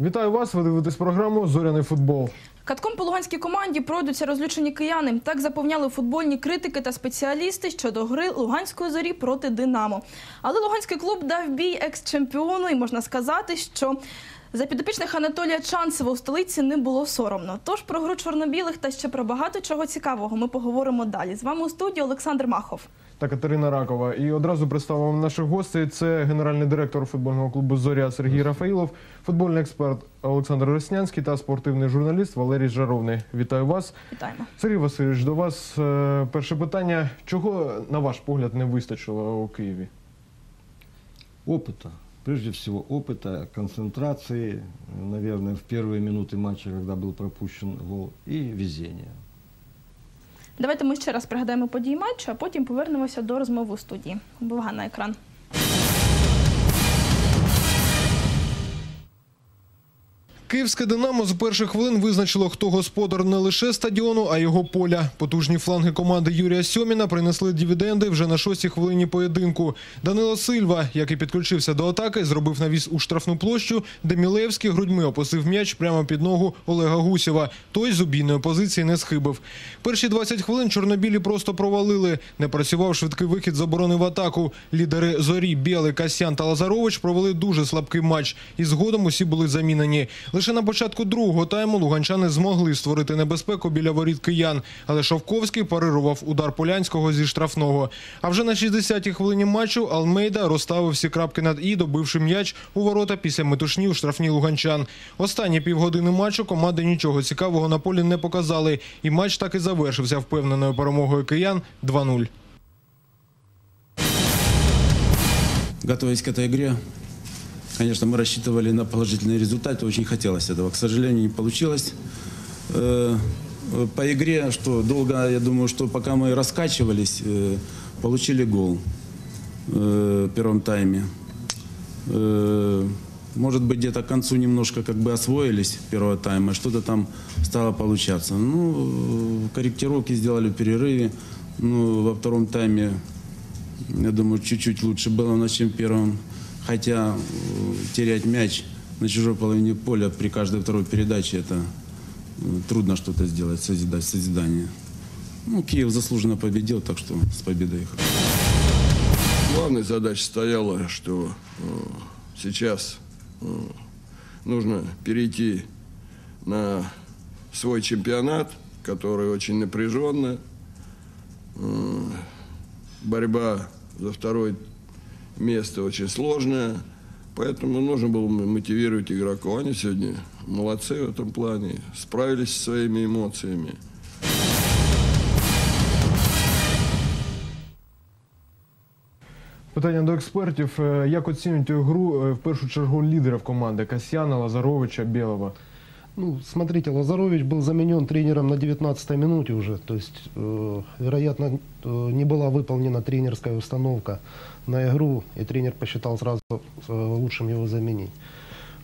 Вітаю вас. Ви дивитесь програму Зоряний футбол. Катком по луганській команді пройдуться розлючені кияни. Так заповняли футбольні критики та спеціалісти щодо гри Луганської зорі проти Динамо. Але луганський клуб дав бій екс-чемпіону, і можна сказати, що за підопічних Анатолія Чанцева у столиці не було соромно. Тож про гру чорно-білих та ще про багато чого цікавого ми поговоримо далі. З вами у студії Олександр Махов. та Катерина Ракова. І одразу представимо вам наших гостей. Це генеральний директор футбольного клубу Зоря Сергій Рафаїлов, футбольний експерт Олександр Роснянський та спортивний журналіст Валерій Жаровний. Вітаю вас. Вітаємо. Сергій Васильович, до вас е, перше питання. Чого, на ваш погляд, не вистачило у Києві? опыта Прежде всего опыта, концентрации, наверное, в первые минуты матча, когда был пропущен гол, и везения. Давайте ми ще раз пригадаємо події матчу, а потім повернемося до розмови у студії. Увага на екран. Київське Динамо з перших хвилин визначило, хто господар не лише стадіону, а його поля. Потужні фланги команди Юрія Сьоміна принесли дивіденди вже на шостій хвилині поєдинку. Данило Сильва, який підключився до атаки, зробив навіс у штрафну площу, де Мілевський грудьми опустив м'яч прямо під ногу Олега Гусєва. Той з обійної позиції не схибив. Перші 20 хвилин чорнобілі просто провалили. Не працював швидкий вихід з оборони в атаку. Лідери Зорі, Білий, Касян та Лазарович провели дуже слабкий матч. І згодом усі були замінені. Лише на початку другого тайму луганчани змогли створити небезпеку біля воріт киян, але Шовковський парирував удар Полянського зі штрафного. А вже на 60-й хвилині матчу Алмейда розставив всі крапки над і, добивши м'яч у ворота після метушні у штрафній луганчан. Останні півгодини матчу команди нічого цікавого на полі не показали, і матч так і завершився впевненою перемогою киян 2-0. Готовясь к этой игре, конечно, мы рассчитывали на положительный результат, очень хотелось этого. К сожалению, не получилось. Э, По игре, что долго, я думаю, что пока мы раскачивались, э, получили гол э, в первом тайме. Может быть, где-то к концу немножко как бы освоились первого тайма, что-то там стало получаться. Ну, корректировки сделали в перерыве. Ну, во втором тайме я думаю, чуть-чуть лучше было у нас, чем в первом. Хотя э, терять мяч на чужой половине поля при каждой второй передаче это э, трудно что-то сделать, созидать, созидание. Ну, Киев заслуженно победил, так что с победой их. Главной задачей стояла, что э, сейчас нужно перейти на свой чемпионат, который очень напряженный. Э, борьба за второе место очень сложная, поэтому нужно было м- мотивировать игроков. Они сегодня молодцы в этом плане, справились со своими эмоциями. Питання до експертів. Е, Як оцінюєте гру е, в першу чергу лідерів команди Касьяна, Лазаровича, Білого? Ну, смотрите, Лазарович был заменен тренером на 19-й минуте уже. То есть, э, вероятно, э, не была выполнена тренерская установка на игру, и тренер посчитал сразу э, лучшим его заменить.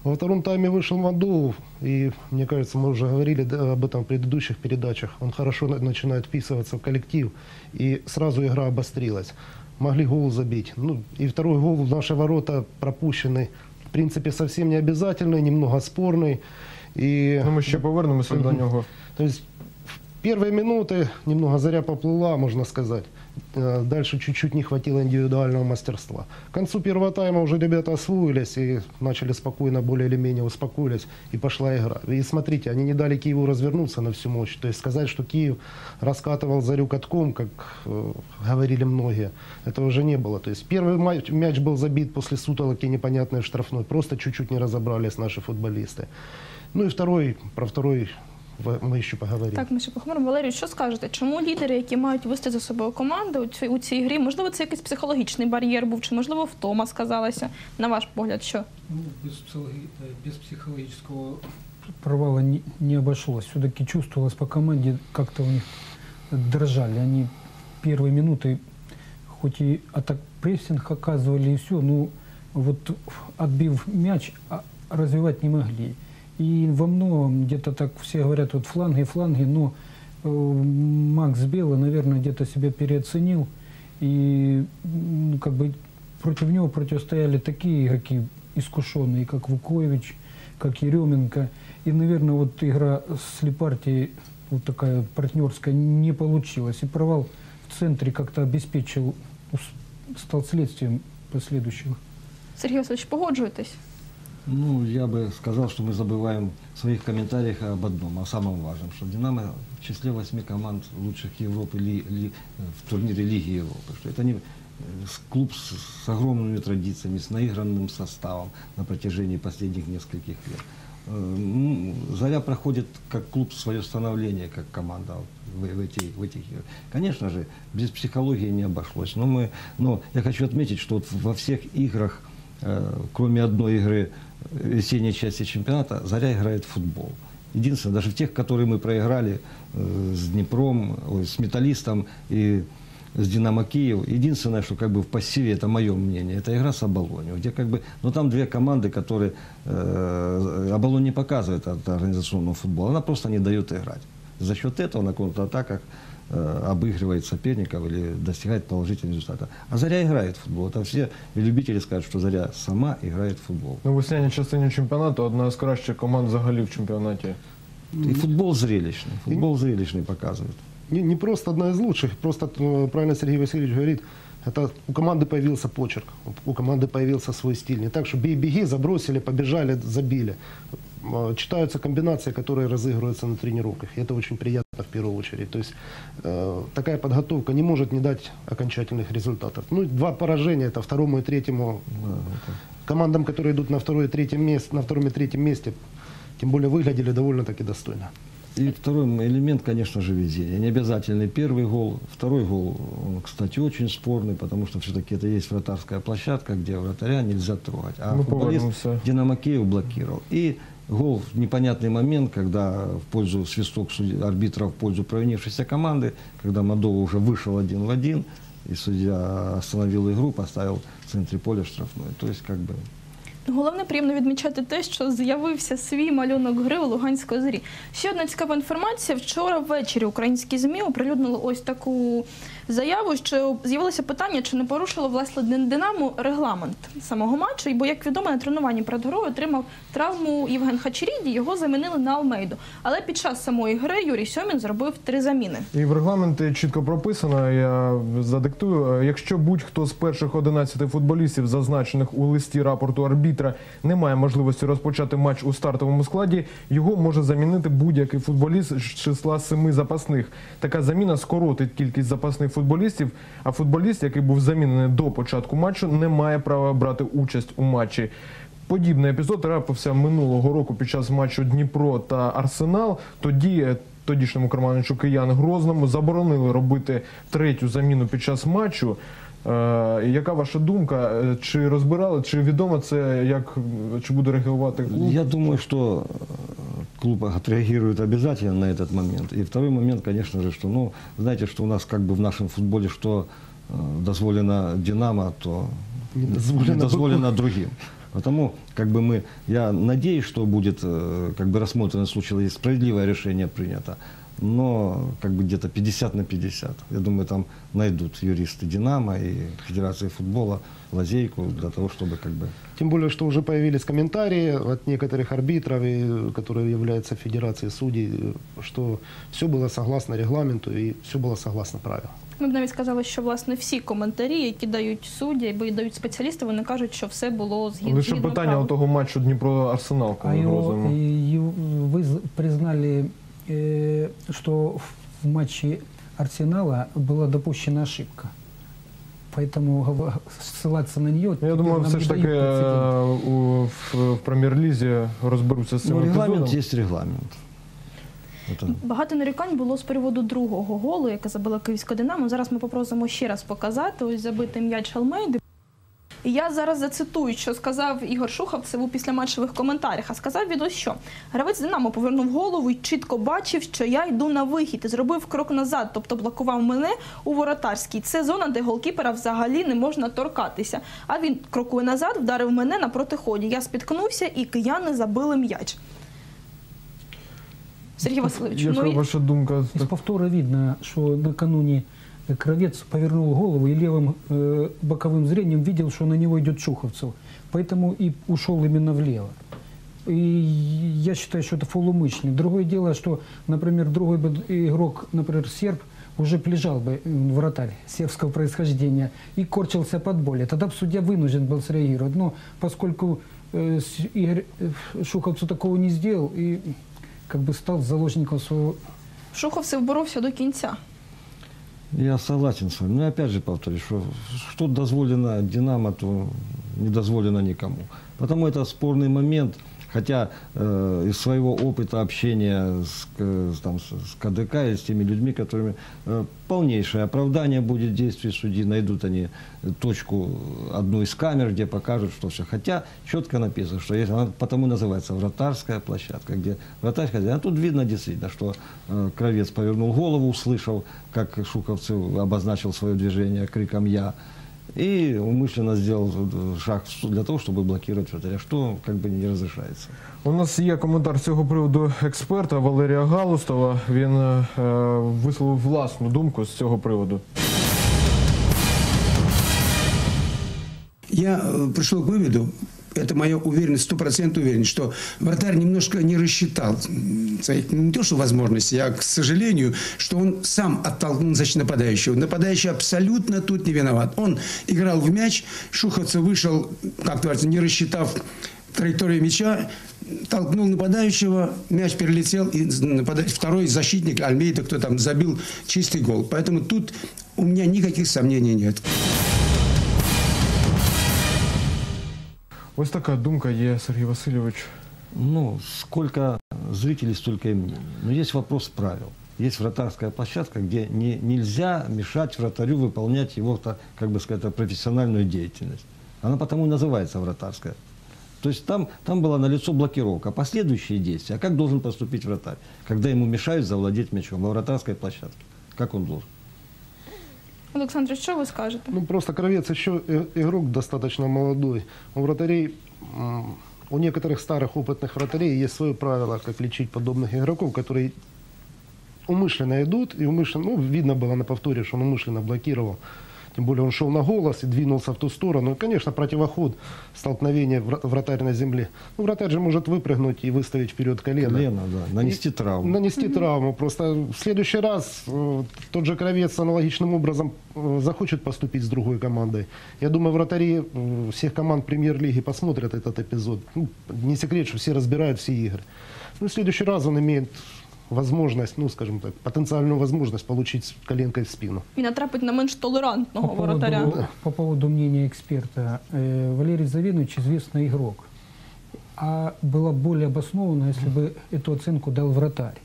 Во втором тайме вышел Мадоу, и, мне кажется, мы уже говорили да, об этом в предыдущих передачах. Он хорошо на- начинает вписываться в коллектив, и сразу игра обострилась. Могли гол забить. Ну, и второй гол в наши ворота пропущенный. В принципе, совсем не обязательный, немного спорный. И Ну, ми ще повернемося до нього. то есть в первые минуты немного заря поплыла, можно сказать. Э, Дальше чуть-чуть не хватило индивидуального мастерства. К концу первого тайма уже ребята освоились и начали спокойно, более или менее успокоились, и пошла игра. И смотрите, они не дали Киеву развернуться на всю мощь. То есть сказать, что Киев раскатывал зарю катком, как э, говорили многие, этого уже не было. То есть первый матч, мяч был забит после сутолоки непонятной в штрафной. Просто чуть-чуть не разобрались наши футболисты. Ну и второй, про второй в- мы еще поговорим. Так, ми ще поговоримо. Валерію, що скажете? Чому лідери, які мають вести за собою команду у цій, у цій грі, можливо, це якийсь психологічний бар'єр був, чи можливо втома сказалася? На ваш погляд, що? Ну, без, психологи- э, без психологического провала не, не обошлось. Все-таки чувствовалось по команде, как-то у них дрожали. Они первые минуты, хоть и атак прессинг оказывали и все, ну вот отбив мяч, а развивать не могли. И во многом где-то так все говорят, вот фланги, фланги, но э, Макс Белый, наверное, где-то себя переоценил. И м, как бы против него противостояли такие игроки искушенные, как Вукович, как Еременко. И, наверное, вот игра с Лепартией, вот такая партнерская, не получилась. И провал в центре как-то обеспечил, стал следствием последующего. Сергій Васильович, погоджуєтесь? Ну, я бы сказал, что мы забываем в своих комментариях об одном, о самом важном, что «Динамо» в числе восьми команд лучших Европы ли- ли- в турнире Лиги Европы, что это не э, клуб с, с огромными традициями, с наигранным составом на протяжении последних нескольких лет. Э, ну, Заря проходит как клуб свое становление, как команда в, в эти, в этих играх. Конечно же, без психологии не обошлось. Но, мы, но я хочу отметить, что вот во всех играх, кроме одной игры э, весенней части чемпионата, Заря играет в футбол. Единственное, даже в тех, которые мы проиграли э, с Днепром, с Металлистом и с Динамо Киев. Единственное, что как бы в пассиве, это мое мнение, это игра с Абалонью, где как бы, ну там две команды, которые э, Абалон не показывает от организационного футбола, она просто не дает играть. За счет этого на контратаках э, обыгрывает соперников или достигает положительного результата. А Заря играет в футбол. Это все любители скажут, что Заря сама играет в футбол. На весняній частині чемпіонату одна з кращих команд взагалі в чемпіонаті. И футбол зрелищный. Футбол зрелищный показывает. Не, не просто одна из лучших, просто э, правильно Сергей Васильевич говорит, это у команды появился почерк, у команды появился свой стиль. Не так, что бей-беги, забросили, побежали, забили. Э, Читаются комбинации, которые разыгрываются на тренировках. И это очень приятно в первую очередь. То есть э, такая подготовка не может не дать окончательных результатов. Ну, два поражения, это второму и третьему Да, это- командам, которые идут на, второе и третьем месте, на втором и третьем месте, тем более выглядели довольно-таки достойно. И второй элемент, конечно же, везение. Не обязательный первый гол. Второй гол, он, кстати, очень спорный, потому что все-таки это есть вратарская площадка, где вратаря нельзя трогать. А Мы футболист. Динамо Киев блокировал. И гол в непонятный момент, когда в пользу свисток судьи- арбитра в пользу провинившейся команды, когда Мадова уже вышел один в один, и судья остановил игру, поставил в центре поля штрафной. То есть, как бы, Головне приємно відмічати те, що з'явився свій малюнок гри у Луганської зорі. Ще одна цікава інформація. Вчора ввечері українські ЗМІ оприлюднили ось таку заяву, що з'явилося питання, чи не порушило власне Динамо регламент самого матчу. Бо, як відомо, на тренуванні перед грою отримав травму Євген Хачеріді, його замінили на Алмейду. Але під час самої гри Юрій Сьомін зробив три заміни. І в регламенті чітко прописано, я задиктую, е, якщо будь-хто з перших 11 футболістів, зазначених у листі рапорту арбітра, не має можливості розпочати матч у стартовому складі, його може замінити будь-який футболіст з числа семи запасних. Така заміна скоротить кількість запасних футболістів, а футболіст, який був замінений до початку матчу, не має права брати участь у матчі. Подібний епізод трапився минулого року під час матчу Дніпро та Арсенал. Тоді тодішньому керманичу киян Грозному заборонили робити третю заміну під час матчу. Яка ваша думка? Чи розбирали, чи відомо це, як чи буде реагувати клуб? Я думаю, что э, клуб отреагирует обязательно на этот момент. И второй момент, конечно же, что, ну, знаете, что у нас как бы в нашем футболе, что дозволено Динамо, то Не дозволено не дозволено другим. Потому как бы мы, я надеюсь, что будет э, как бы рассмотрено случай, и справедливое решение принято. Но как бы где-то 50 на 50. Я думаю, там найдут юристы Динамо и Федерации футбола лазейку для того, чтобы как бы Тем более, что уже появились комментарии от некоторых арбитров, и, которые являются Федерацией судей, э, что все было согласно регламенту и все было согласно правилам. Ми б навіть сказали, що власне всі коментарі, які дають судді або дають спеціалісти, вони кажуть, що все було згідно. Лише згідно питання правил. того матчу Дніпро-Арсенал, А коли его, Грозному. и его- вы з- признали, э, что в матче Арсенала была допущена ошибка. Поэтому гов- ссылаться на нее... Я думаю, нам все не ж таки дают прецедент. е, у, в, в прем'єр-лізі розберуться з цим ну, регламент епізодом. есть регламент. Это... Багато нарікань було з приводу другого голу, яке забила Київська Динамо. Зараз ми попросимо ще раз показати ось забитий м'яч Алмейди. І я зараз зацитую, що сказав Ігор Шухов, це у післяматчевих коментарях. А сказав він ось що. Гравець Динамо повернув голову і чітко бачив, що я йду на вихід і зробив крок назад, тобто блокував мене у воротарській. Це зона, де голкіпера взагалі не можна торкатися. А він крокує назад, вдарив мене на протиході. Я спіткнувся, і кияни забили м'яч. Сергій Васильович, Яка ну і- ваша думка? Из повтора видно, что накануне Кровец повернул голову и левым э, боковым зрением видел, что на него идет Шуховцев. Поэтому и ушел именно влево. И я считаю, что это фол умышленный. Другое дело, что, например, другой бы игрок, например, серб, уже лежал бы м, вратарь сербского происхождения и корчился под боли. Тогда бы судья вынужден был среагировать. Но поскольку э, Игорь э, Шуховцу такого не сделал и как бы стал заложником своего Шуховцев боровся до кінця. Я согласен с вами. Но опять же повторюсь, что, что дозволено Динамо, то не дозволено никому. Потому это спорный момент. Хотя э, из своего опыта общения с, с, там, с, КДК и с теми людьми, которыми э, полнейшее оправдание будет действий судьи, найдут они точку, одну из камер, где покажут, что все. Хотя четко написано, что есть, она потому называется вратарская площадка, где вратарь хозяин. А тут видно действительно, что э, Кровец повернул голову, услышал, как Шуковцев обозначил свое движение криком «Я». И умышленно сделал э, шаг в сторону для того, чтобы блокировать вратаря, что как бы не разрешается. У нас є коментар з цього приводу експерта Валерія Галустова. Він е, висловив власну думку з цього приводу. Я э, пришел к выводу, Это моя уверенность, стопроцентная уверенность, что вратарь немножко не рассчитал своих, ну, не то что возможностей, а, к сожалению, что он сам оттолкнул значит, нападающего. Нападающий абсолютно тут не виноват. Он играл в мяч, Шуховцев вышел, как говорится, не рассчитав траекторию мяча, толкнул нападающего, мяч перелетел, и второй защитник, Альмейда, кто там, забил чистый гол. Поэтому тут у меня никаких сомнений нет. Ось така думка є, Сергій Васильович. Ну, сколько зрителей, столько и мнений. Но есть вопрос правил. Есть вратарская площадка, где не, нельзя мешать вратарю выполнять его, как бы сказать, профессиональную деятельность. Она потому и называется вратарская. То есть там, там была налицо блокировка. Последующие действия, а как должен поступить вратарь, когда ему мешают завладеть мячом во вратарской площадке? Как он должен? Олександр, що ви скажете? Ну, просто Кровец еще игрок достаточно молодой. У вратарей, у некоторых старых опытных вратарей есть свое правило, как лечить подобных игроков, которые умышленно идут, и умышленно, ну, видно было на повторе, что он умышленно блокировал. Тем более он шел на голос и двинулся в ту сторону. И, конечно, противоход, столкновение вра- вратарь на земле. Ну, вратарь же может выпрыгнуть и выставить вперед колено. Колено, да, нанести И- травму. Нанести травму. Просто в следующий раз э, тот же Кровец аналогичным образом э, захочет поступить с другой командой. Я думаю, вратари э, всех команд премьер-лиги посмотрят этот эпизод. Ну, не секрет, что все разбирают все игры. Ну, в следующий раз он имеет возможность, ну, скажем так, потенциальную возможность получить коленкой в спину. І натрапить на менш толерантного По поводу, воротаря. по поводу мнения эксперта. Э, Валерий Завинович известный игрок. А было более обоснованно, если бы эту оценку дал вратарь.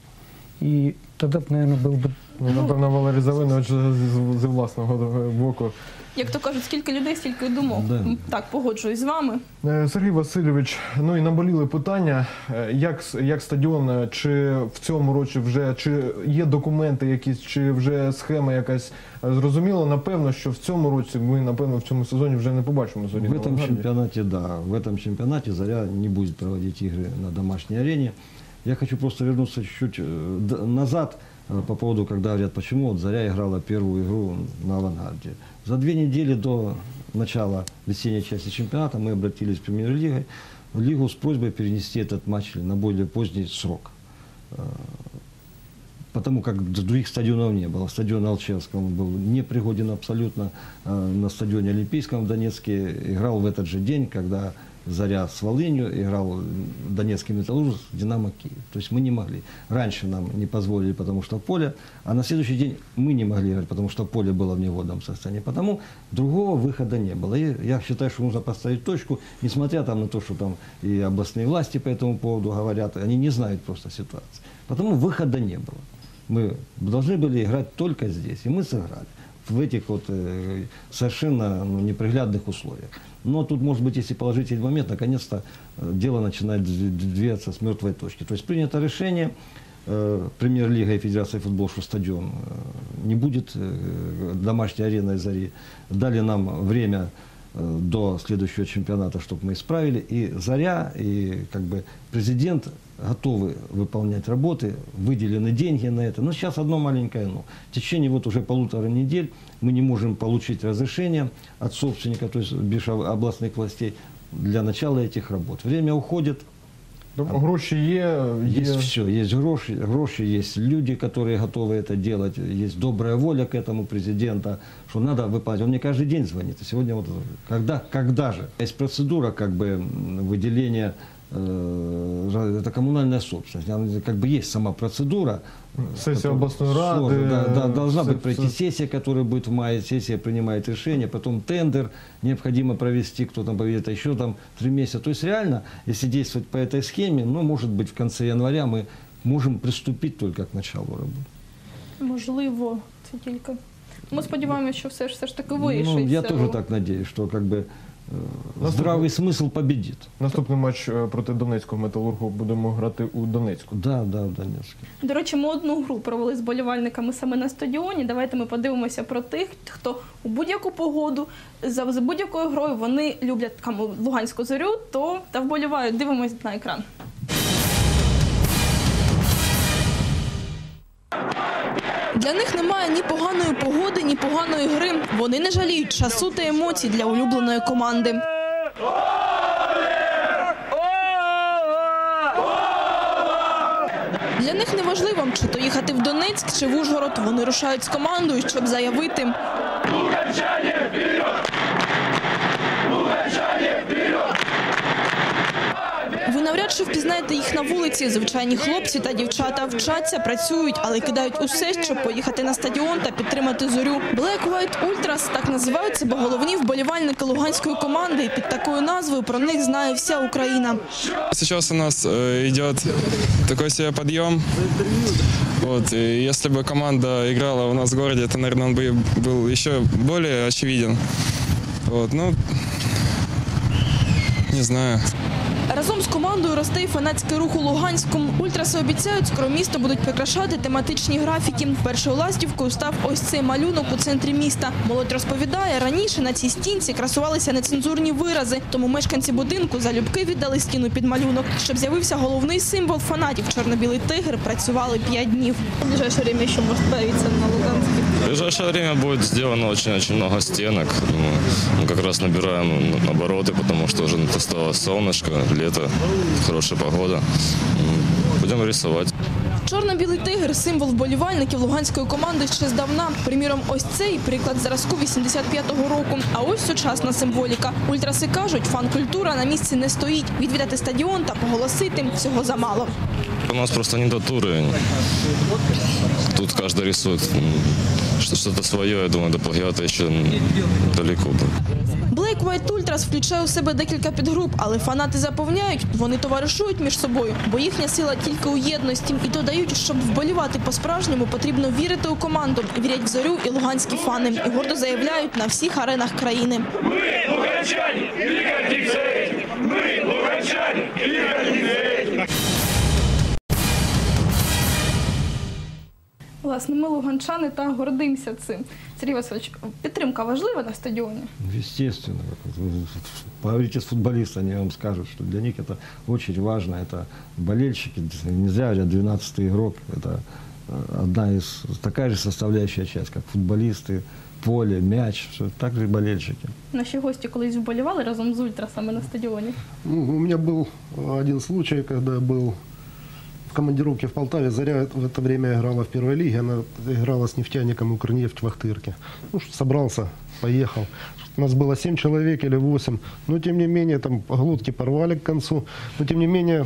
И тогда, бы, наверное, был бы Ну, напевно, Валерій Завинович з, з- з власного боку. Як то кажуть, скільки людей, стільки й думок. Да. М, Так, погоджуюсь з вами. Е, Сергій Васильович, ну і наболіли питання, е, як, с- як стадіон, е, чи в цьому році вже чи є документи якісь, чи вже схема якась Е, зрозуміло. Напевно, що в цьому році ми напевно в цьому сезоні вже не побачимо зорі. В на этом Авангарді. чемпионате, да, в этом чемпионате Заря не будет проводить игры на домашней арене. Я хочу просто вернуться чуть-чуть э, д- назад э, По поводу, когда говорят, почему вот Заря играла первую игру на авангарде. За две недели до начала весенней части чемпионата мы обратились в премьер-лигу лигу с просьбой перенести этот матч на более поздний срок. Э, Потому как других стадионов не было. Стадион Алчевского был непригоден абсолютно. Э, На стадионе Олимпийском в Донецке играл в этот же день, когда Заря с Волынью играл Донецкий металлург с Динамо Киев. То есть мы не могли. Раньше нам не позволили, потому что поле, а на следующий день мы не могли играть, потому что поле было в неводном состоянии. Потому другого выхода не было. И я считаю, что нужно поставить точку, несмотря там на то, что там и областные власти по этому поводу говорят, они не знают просто ситуации. Потому выхода не было. Мы должны были играть только здесь, и мы сыграли в этих вот э, совершенно ну, неприглядных условиях. Но тут, может быть, если положительный момент, наконец-то э, дело начинает дв- двигаться с мертвой точки. То есть принято решение э, Премьер-лига и Федерация футбола, что стадион э, не будет домашней ареной «Зари». Дали нам время до следующего чемпионата, чтобы мы исправили. И «Заря», и как бы президент готовы выполнять работы, выделены деньги на это. Но сейчас одно маленькое «но». В течение вот уже полутора недель мы не можем получить разрешение от собственника, то есть бывших областных властей, для начала этих работ. Время уходит, Тобто Гроші є, є. Есть все, есть гроши, гроши, есть люди, которые готовы это делать, есть добрая воля к этому президента, что надо выплатить. Он мне каждый день звонит. И сегодня вот когда, когда же? Есть процедура как бы м, выделения, э, это коммунальная собственность. Она Как бы есть сама процедура. Сессия которая областной рады, сложена, Да, да, должна все- быть пройти все- сессия, которая будет в мае. Сессия принимает решение, потом тендер необходимо провести, кто там поведет, а еще там три месяца. То есть реально, если действовать по этой схеме, ну, может быть, в конце января мы можем приступить только к началу работы. Можливо, це тільки. Ми сподіваємося, що все ж все ж таки вирішиться. Ну, я тоже так надеюсь, что как бы э, здравый смысл победит. Наступний матч е, проти Донецького металургу будемо грати у Донецьку. Да, да, в Донецке. До речі, ми одну гру провели з болівальниками саме на стадіоні. Давайте ми подивимося про тих, хто у будь-яку погоду за, за будь-якою грою вони люблять кому Луганську зорю, то та вболівають. Дивимось на екран. Для них немає ні поганої погоди, ні поганої гри. Вони не жаліють часу та емоцій для улюбленої команди. Для них не важливо, чи то їхати в Донецьк, чи в Ужгород. Вони рушають з командою, щоб заявити. Ви навряд чи впізнаєте їх на вулиці. Звичайні хлопці та дівчата вчаться, працюють, але кидають усе, щоб поїхати на стадіон та підтримати зорю. Black White Ultras так називаються, бо головні вболівальники луганської команди. І під такою назвою про них знає вся Україна. Сейчас у нас э, идет такой себе подъем. Вот, и если бы команда играла у нас в городе, то, наверное, он бы был еще более очевиден. Вот, ну, не знаю. Разом з командою росте й фанатський рух у Луганську. Ультраси обіцяють, скоро місто будуть прикрашати тематичні графіки. Першою ластівкою став ось цей малюнок у центрі міста. Молодь розповідає, раніше на цій стінці красувалися нецензурні вирази, тому мешканці будинку залюбки віддали стіну під малюнок. Щоб з'явився головний символ фанатів чорно-білий тигр, працювали п'ять днів. Время ще може появитися на Луганській В ближайшее время будет сделано очень-очень много стенок. Думаю, Мы как раз набираем обороты, потому что уже настало солнышко, лето, хорошая погода. М, Будем рисовать. Чорно-білий тигр символ вболівальників луганської команди ще здавна. Приміром, ось цей приклад зразку 85-го року. А ось сучасна символіка. Ультраси кажуть, фан-культура на місці не стоїть. Відвідати стадіон та поголосити всього замало. У нас просто не тот уровень. Тут каждый рисует м, что- что-то свое. Я думаю, до плагиата еще далеко. Black White Ultras включає у себе декілька підгруп, але фанати запевняють, вони товаришують між собою, бо їхня сила тільки у єдності. І додають, щоб вболівати по-справжньому, потрібно вірити у команду. Вірять в зорю і луганські фани. І гордо заявляють на всіх аренах країни. Власне, ми луганчани та гордимося цим. Сергій Васильович, підтримка важлива на стадіоні. Ну, Естественно. как вот вы Поговорите с футболистами, они вам скажут, что для них это очень важно. Это болельщики, нельзя говорить, 12 игрок. Это э, одна из, такая же составляющая часть, как футболисты, поле, мяч, все, так же и болельщики. Наші гості колись вболівали разом з ультрасами на стадіоні. Ну, у меня был один случай, когда я был в командировке в Полтаве. Заря в это время играла в первой лиге. Она играла с нефтяником Укрнефть в Ахтырке. Ну, собрался, поехал. У нас было 7 человек или 8. Но, тем не менее, там глотки порвали к концу. Но, тем не менее,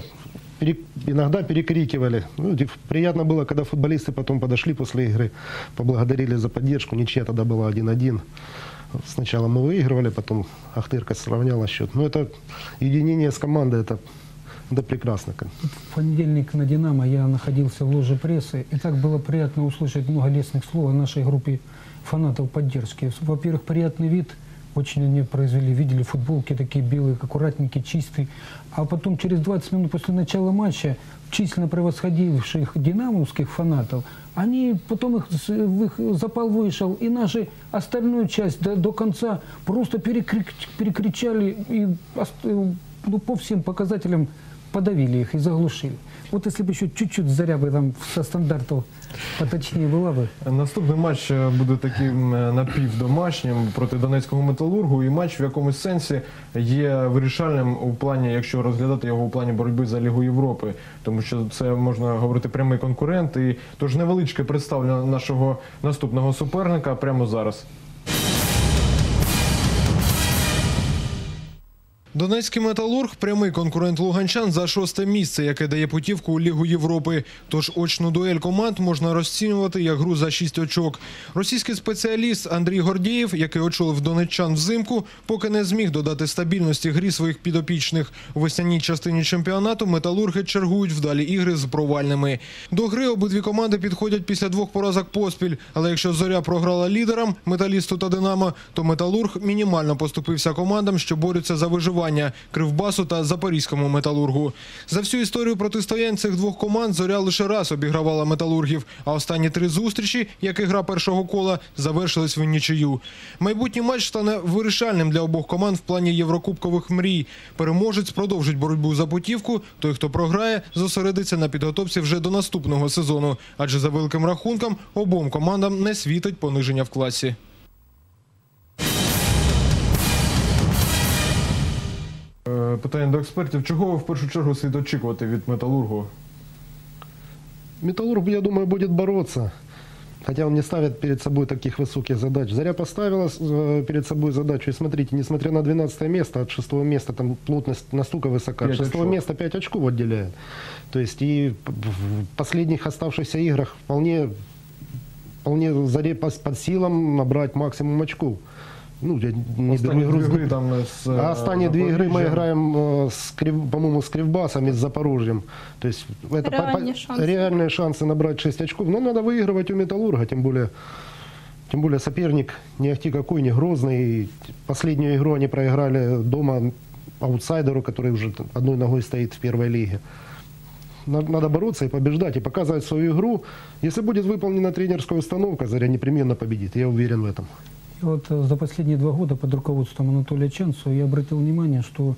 пере- иногда перекрикивали. Ну, приятно было, когда футболисты потом подошли после игры, поблагодарили за поддержку. Ничья тогда была 1-1. Сначала мы выигрывали, потом Ахтырка сравняла счет. Но это единение с командой, это, это прекрасно. В понедельник на «Динамо» я находился в ложе прессы, и так было приятно услышать много лестных слов о нашей группе фанатов поддержки. Во-первых, приятный вид, очень они произвели, видели футболки такие белые, аккуратненькие, чистые. А потом через 20 минут после начала матча численно превосходивших динамовских фанатов, они потом их, их запал вышел, и нашу остальную часть до, до конца просто перекричали и ост- ну, по всем показателям подавили их и заглушили. Вот если бы еще чуть-чуть заря бы там со стандартов поточнее была бы, Наступний матч е, буде таким е, напівдомашнім проти Донецького металургу. І матч в якомусь сенсі є вирішальним у плані, якщо розглядати його у плані боротьби за Лігу Європи, тому що це можна говорити прямий конкурент. І тож невеличке представлення нашого наступного суперника прямо зараз. Донецький металург прямий конкурент луганчан за шосте місце, яке дає путівку у Лігу Європи. Тож очну дуель команд можна розцінювати як гру за шість очок. Російський спеціаліст Андрій Гордієв, який очолив донеччан взимку, поки не зміг додати стабільності грі своїх підопічних. У весняній частині чемпіонату металурги чергують вдалі ігри з провальними. До гри обидві команди підходять після двох поразок поспіль. Але якщо зоря програла лідерам металісту та Динамо, то металург мінімально поступився командам, що борються за виживання Кривбасу та Запорізькому металургу. За всю історію протистоянь цих двох команд зоря лише раз обігравала металургів. А останні три зустрічі, як і гра першого кола, завершились в нічию. Майбутній матч стане вирішальним для обох команд в плані єврокубкових мрій. Переможець продовжить боротьбу за путівку. Той, хто програє, зосередиться на підготовці вже до наступного сезону. Адже за великим рахунком обом командам не світить пониження в класі. Питання до експертів. Чого в першу чергу слід очікувати від металургу? Металлург, я думаю, будет бороться. Хотя он не ставит перед собой таких высоких задач. Заря поставила э, перед собой задачу. И смотрите, несмотря на 12 место, от 6 места там плотность настолько высока. От Пять 6 очков. места 5 очков отделяет. То есть и в последних оставшихся играх вполне, вполне Заре пос- под силам набрать максимум очков. Ну, я не беру Останні игру дві с гри там з а е, останние две игры мы Запоріжжям. играем, э, с Крив- по-моему, с Кривбасом и с Запорожьем. То есть это по- по- Реальные шансы. реальные шансы набрать 6 очков. Но надо выигрывать у Металлурга, тем более, тем более соперник не ахти какой, не грозный. И Последнюю игру они проиграли дома аутсайдеру, который уже там одной ногой стоит в первой лиге. На- Надо бороться и побеждать, и показывать свою игру. Если будет выполнена тренерская установка, Заря непременно победит. Я уверен в этом. Вот э, за последние два года под руководством Анатолия Ченцева я обратил внимание, что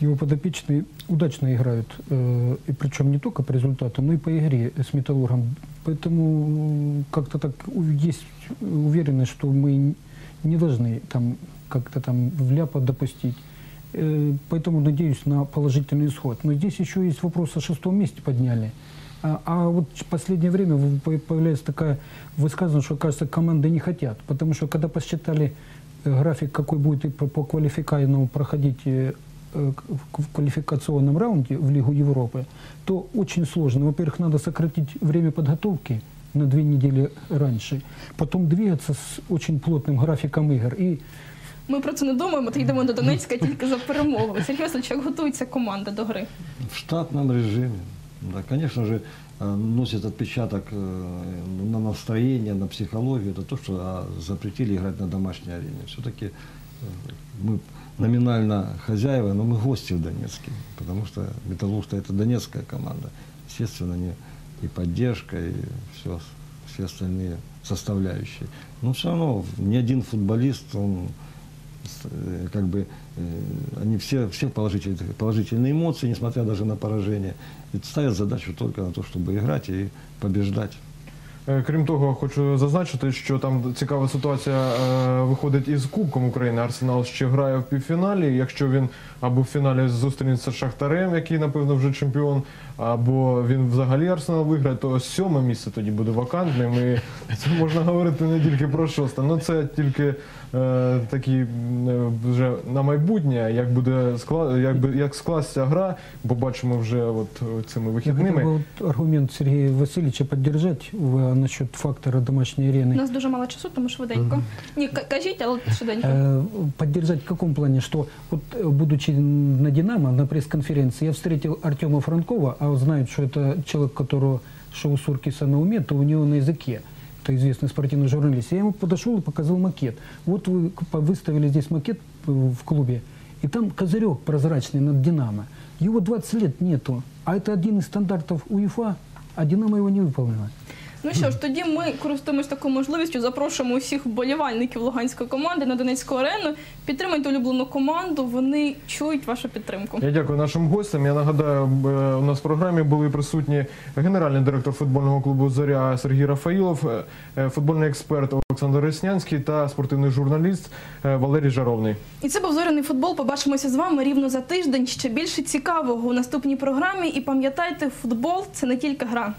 его подопечные удачно играют, э, и причем не только по результату, но и по игре с «Металлургом». Поэтому м, как-то так есть уверенность, что мы не должны там как-то там вляпа допустить. Э, Поэтому надеюсь на положительный исход. Но здесь еще есть вопрос о шестом месте подняли. А, а вот в последнее время в- по- появляется такая высказывание, что, кажется, команды не хотят. Потому что когда посчитали э, график, какой будет и по, по квалификационному проходить э, э, к- в в квалификационном раунде в Лигу Европы, то очень сложно. Во-первых, надо сократить время подготовки на две недели раньше, потом двигаться с очень плотным графиком игр. И Ми про це не думаємо, то йдемо до Донецька тільки за перемогу. Сергій Васильович, як готується команда до гри? В штатном режиме. Да, конечно же, э, носит отпечаток э, на настроение, на психологию. Это то, что а, запретили играть на домашней арене. Все-таки мы номинально хозяева, но мы гости в Донецке. Потому что Металлург это донецкая команда. Естественно, не и поддержка, и все, все остальные составляющие. Но все равно ни один футболист, он э, как бы э, они все, все положительные, положительные эмоции, несмотря даже на поражение. И ставят задачу только на то, чтобы играть и побеждать. Е, Крім того, хочу зазначити, що там цікава ситуація е, виходить із Кубком України. Арсенал ще грає в півфіналі. Якщо він або в фіналі зустрінеться з Шахтарем, який напевно вже чемпіон, або він взагалі Арсенал виграє, то сьоме місце тоді буде вакантним. І це можна говорити не тільки про шосте. Ну це тільки е, такі е, вже на майбутнє, як буде скла, як, як скласться гра, побачимо вже от цими я хотел вихідними. бы аргумент Сергея Васильевича поддержать в, насчет фактора домашней У арены. нас дуже мало часу, тому швиденько. Ні, к- кажіть, але швиденько. Э, Поддержать в каком плане? Что вот э, будучи на «Динамо» на пресс-конференции, я встретил Артема Франкова, а он знает, что это человек, которого шоу Суркиса на уме, то у него на языке. Это известный спортивный журналист. Я ему подошел и показал макет. Вот вы выставили здесь макет э, в клубе, и там козырек прозрачный над «Динамо». Его 20 лет нету, а это один из стандартов УЕФА, а «Динамо» его не выполнила. Ну що ж, тоді ми користуємось такою можливістю, запрошуємо усіх вболівальників луганської команди на Донецьку арену. Підтримайте улюблену команду, вони чують вашу підтримку. Я дякую нашим гостям. Я нагадаю, е, у нас в програмі були присутні генеральний директор футбольного клубу Зоря Сергій Рафаїлов, е, е, футбольний експерт Олександр Реснянський та спортивний журналіст Валерій Жаровний. І це був зоряний футбол. Побачимося з вами рівно за тиждень. Ще більше цікавого у наступній програмі. І пам'ятайте, футбол це не тільки гра.